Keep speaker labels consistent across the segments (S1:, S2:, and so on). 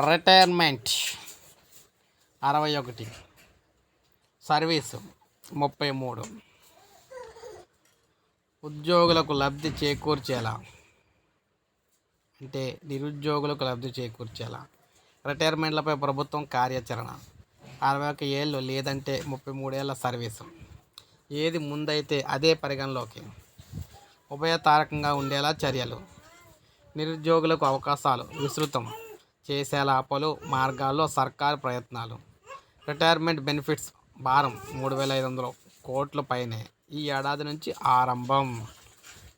S1: Retirement. అరవై ఒకటి. Service ముప్పై మూడు. ఉద్యోగులకు లబ్ధి చేకూర్చేలా. అంటే నిరుద్యోగులకు లబ్ధి చేకూర్చేలా. రిటైర్మెంట్లపై ప్రభుత్వం కార్యాచరణ. అరవై ఒక ఏళ్ళు లేదంటే ముప్పై మూడేళ్ళ సర్వీసు. ఏది ముందైతే అదే పరిగణలోకి. ఉభయతారకంగా ఉండేలా చర్యలు. నిరుద్యోగులకు అవకాశాలు విస్తృతం. చేసేలా పలు మార్గాల్లో సర్కారు ప్రయత్నాలు. రిటైర్మెంట్ బెనిఫిట్స్ భారం మూడు వేల ఐదు వందల కోట్ల పైనే ఈ ఏడాది నుంచి ఆరంభం.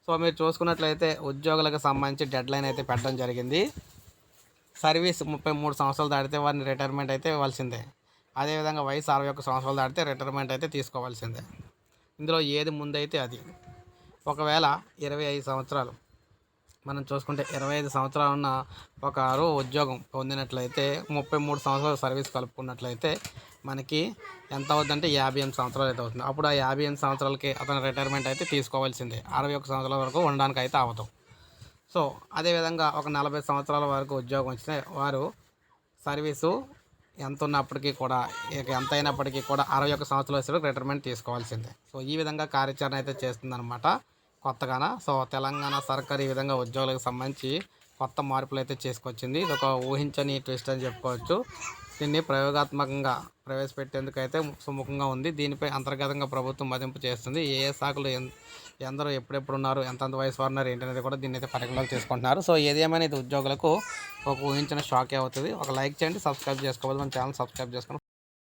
S1: సో మీరు చూసుకున్నట్లయితే ఉద్యోగులకు సంబంధించి డెడ్ లైన్ అయితే పెట్టడం జరిగింది. సర్వీస్ ముప్పై మూడు సంవత్సరాలు దాటితే వారిని రిటైర్మెంట్ అయితే ఇవ్వాల్సిందే. అదేవిధంగా వయసు అరవై ఒక్క సంవత్సరాలు దాటితే రిటైర్మెంట్ అయితే తీసుకోవాల్సిందే. ఇందులో ఏది ముందైతే అది. ఒకవేళ ఇరవై ఐదు సంవత్సరాలు మనం చూసుకుంటే ఇరవై ఐదు సంవత్సరాలు ఉన్న ఒకరు ఉద్యోగం పొందినట్లయితే ముప్పై మూడు సంవత్సరాలు సర్వీస్ కలుపుకున్నట్లయితే మనకి ఎంత అవుతుందంటే యాభై ఎనిమిది సంవత్సరాలు అయితే అవుతుంది. అప్పుడు ఆ యాభై ఎనిమిది సంవత్సరాలకి అతను రిటైర్మెంట్ అయితే తీసుకోవాల్సిందే. అరవై ఒక సంవత్సరాల వరకు ఉండడానికి అయితే అవదు. సో అదేవిధంగా ఒక నలభై సంవత్సరాల వరకు ఉద్యోగం వచ్చిన వారు సర్వీసు ఎంత ఉన్నప్పటికీ కూడా ఇక ఎంత అయినప్పటికీ కూడా అరవై ఒక సంవత్సరాల వయసులో రిటైర్మెంట్ తీసుకోవాల్సిందే. సో ఈ విధంగా కార్యాచరణ అయితే చేస్తుందన్నమాట. కొత్తగాన? సో తెలంగాణ సర్కార్ ఈ విధంగా ఉద్యోగులకు సంబంధించి కొత్త మార్పులు అయితే చేసుకొచ్చింది. ఇది ఒక ఊహించని ట్విస్ట్ అని చెప్పుకోవచ్చు. దీన్ని ప్రయోగాత్మకంగా ప్రవేశపెట్టేందుకు అయితే సుముఖంగా ఉంది. దీనిపై అంతర్గతంగా ప్రభుత్వం మదింపు చేస్తుంది. ఏ ఏ శాఖలు ఎందరూ ఎందరో ఎప్పుడెప్పుడు ఉన్నారు ఎంతంత వయసు వారు ఉన్నారు ఏంటనేది కూడా దీన్ని అయితే పరిగణలోకి తీసుకుంటున్నారు. సో ఏది ఏమైనా ఇది ఉద్యోగులకు ఒక ఊహించిన షాకే అవుతుంది. ఒక లైక్ చేయండి సబ్స్క్రైబ్ చేసుకోవాలి మన ఛానల్ సబ్స్క్రైబ్ చేసుకొని